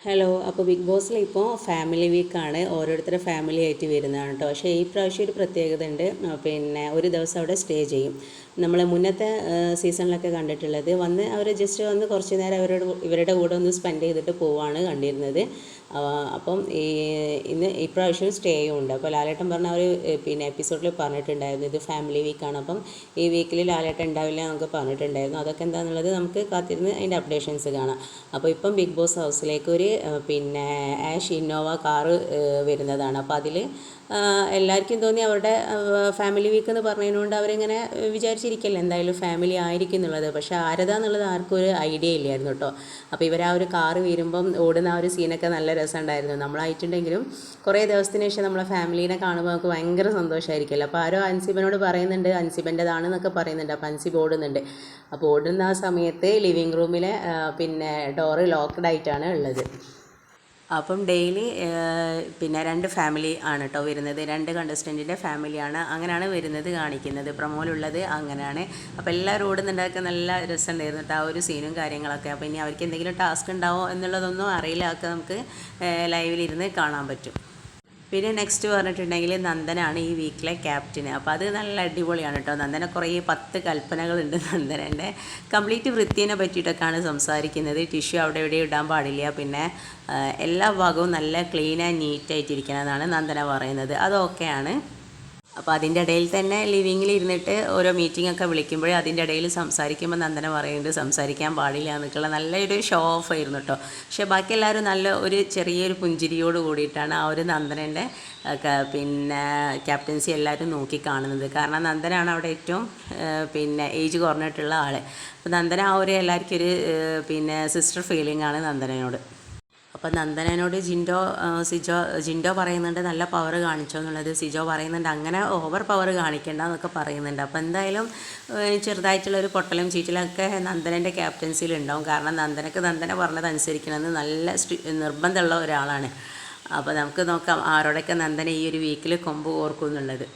Hello അപ്പോൾ big ബോസിൽ ഇപ്പോൾ ഫാമിലി വീക്കാണ് ഓരോരുത്തരുടെ ഫാമിലി ആയിട്ട് വരുന്നതാണ് കേട്ടോ പക്ഷേ ഈ പ്രാവശ്യം ഒരു പ്രത്യേകത ഉണ്ട്. പിന്നെ ഒരു ദിവസം അവിടെ സ്റ്റേ ചെയ്യും. നമ്മൾ മുന്നത്തെ സീസണിലൊക്കെ കണ്ടിട്ടുള്ളത്. വന്ന് അവർ ജസ്റ്റ് വന്ന് കുറച്ച് നേരം അവരോട് ഇവരുടെ കൂടെ ഒന്ന് സ്പെൻഡ് ചെയ്തിട്ട് പോവാണ് കണ്ടിരുന്നത്. അപ്പം ഈ ഇന്ന് ഇപ്രാവശ്യം സ്റ്റേയും ഉണ്ട് അപ്പോൾ ലാലേട്ടൻ പറഞ്ഞ ഒരു പിന്നെ എപ്പിസോഡിൽ പറഞ്ഞിട്ടുണ്ടായിരുന്നു. ഇത് ഫാമിലി വീക്കാണ് അപ്പം ഈ വീക്കിൽ ലാലേട്ടൻ ഉണ്ടാവില്ല എന്നൊക്കെ പറഞ്ഞിട്ടുണ്ടായിരുന്നു. അതൊക്കെ എന്താണെന്നുള്ളത് നമുക്ക് കാത്തിരുന്ന് അതിന്റെ അപ്ഡേഷൻസ് കാണാം. അപ്പോൾ ഇപ്പം ബിഗ് ബോസ് ഹൗസിലേക്ക് ഒരു പിന്നെ ആഷ് ഇന്നോവ കാറ് വരുന്നതാണ്. അപ്പോൾ അതിൽ എല്ലാവർക്കും തോന്നി അവരുടെ ഫാമിലി വീക്ക് എന്ന് പറഞ്ഞതിനോണ്ട് അവരിങ്ങനെ വിചാരിച്ചിരിക്കല്ലേ എന്തായാലും ഫാമിലി ആയിരിക്കും എന്നുള്ളത്. പക്ഷേ ആരതാന്നുള്ളത് ആർക്കും ഒരു ഐഡിയ ഇല്ലായിരുന്നു കേട്ടോ. അപ്പോൾ ഇവർ ആ ഒരു കാറ് വരുമ്പം ഓടുന്ന ആ ഒരു സീനൊക്കെ നല്ല രസമുണ്ടായിരുന്നു. നമ്മളായിട്ടുണ്ടെങ്കിലും കുറേ ദിവസത്തിന് ശേഷം നമ്മളെ ഫാമിലീനെ കാണുമ്പോൾ നമുക്ക് ഭയങ്കര സന്തോഷമായിരിക്കുമല്ലോ അപ്പോൾ ആരോ അൻസിബനോട് പറയുന്നുണ്ട് അൻസിബന്റെതാണെന്നൊക്കെ പറയുന്നുണ്ട്. അപ്പോൾ അൻസിബ് ഓടുന്നുണ്ട്. അപ്പോൾ ഓടുന്ന ആ സമയത്ത് ലിവിങ് റൂമിലെ പിന്നെ ഡോറ് ലോക്ക്ഡ് ആയിട്ടാണ് ഉള്ളത്. അപ്പം ഡെയിലി പിന്നെ രണ്ട് ഫാമിലി ആണ് കേട്ടോ വരുന്നത്. രണ്ട് കണ്ടസ്റ്റന്റിന്റെ ഫാമിലിയാണ് അങ്ങനെയാണ് വരുന്നത് കാണിക്കുന്നത്. പ്രമോലുള്ളത് അങ്ങനെയാണ്. അപ്പോൾ എല്ലാവരും ഓടുന്നുണ്ടാക്കുക നല്ല രസമുണ്ടായിരുന്നു കേട്ടോ ആ ഒരു സീനും കാര്യങ്ങളൊക്കെ. അപ്പോൾ ഇനി അവർക്ക് എന്തെങ്കിലും ടാസ്ക് ഉണ്ടാവോ എന്നുള്ളതൊന്നും അറിയില്ല. അതൊക്കെ നമുക്ക് ലൈവിലിരുന്ന് കാണാൻ പറ്റും. പിന്നെ നെക്സ്റ്റ് പറഞ്ഞിട്ടുണ്ടെങ്കിൽ നന്ദനാണ് ഈ വീക്കിലെ ക്യാപ്റ്റന് അപ്പോൾ അത് നല്ല അടിപൊളിയാണ് കേട്ടോ. നന്ദന കുറേ പത്ത് കൽപ്പനകളുണ്ട് നന്ദനന്റെ കംപ്ലീറ്റ് വൃത്തിയെ പറ്റിയിട്ടൊക്കെയാണ് സംസാരിക്കുന്നത്. ടിഷ്യൂ അവിടെ ഇവിടെ ഇടാൻ പാടില്ല. പിന്നെ എല്ലാ ഭാഗവും നല്ല ക്ലീൻ ആൻഡ് നീറ്റായിട്ടിരിക്കണം എന്നാണ് നന്ദന പറയുന്നത്. അതൊക്കെയാണ് അപ്പോൾ അതിന്റെ ഇടയിൽ തന്നെ ലിവിങ്ങിൽ ഇരുന്നിട്ട് ഓരോ മീറ്റിംഗ് ഒക്കെ വിളിക്കുമ്പോഴേ അതിന്റെ ഇടയിൽ സംസാരിക്കുമ്പോൾ നന്ദന പറയുന്നുണ്ട് സംസാരിക്കാൻ പാടില്ല എന്നൊക്കെയുള്ള നല്ലൊരു ഷോ ഓഫ് ആയിരുന്നു കേട്ടോ പക്ഷേ ബാക്കി എല്ലാവരും നല്ല ഒരു ചെറിയൊരു പുഞ്ചിരിയോട് കൂടിയിട്ടാണ് ആ ഒരു നന്ദനന്റെ പിന്നെ ക്യാപ്റ്റൻസി എല്ലാവരും നോക്കി കാണുന്നത്. കാരണം നന്ദനാണ് അവിടെ ഏറ്റവും പിന്നെ ഏജ് കുറഞ്ഞിട്ടുള്ള ആൾ അപ്പോൾ നന്ദന ആ ഒരു എല്ലാവർക്കും ഒരു പിന്നെ സിസ്റ്റർ ഫീലിംഗ് ആണ് നന്ദനയോട്. അപ്പോൾ നന്ദനോട് ജിൻഡോ സിജോ ജിൻഡോ പറയുന്നുണ്ട് നല്ല പവർ കാണിച്ചോ എന്നുള്ളത്. സിജോ പറയുന്നുണ്ട് അങ്ങനെ ഓവർ പവർ കാണിക്കേണ്ട എന്നൊക്കെ പറയുന്നുണ്ട്. അപ്പോൾ എന്തായാലും ചെറുതായിട്ടുള്ള ഒരു പൊട്ടലും ചീറ്റലൊക്കെ നന്ദനന്റെ ക്യാപ്റ്റൻസിയിൽ ഉണ്ടാവും. കാരണം നന്ദനക്ക് നന്ദന പറഞ്ഞത് അനുസരിക്കണമെന്ന് നല്ല നിർബന്ധമുള്ള ഒരാളാണ്. അപ്പോൾ നമുക്ക് നോക്കാം ആരോടൊക്കെ നന്ദന ഈ ഒരു വീക്കിൽ കൊമ്പ് ഓർക്കും എന്നുള്ളത്.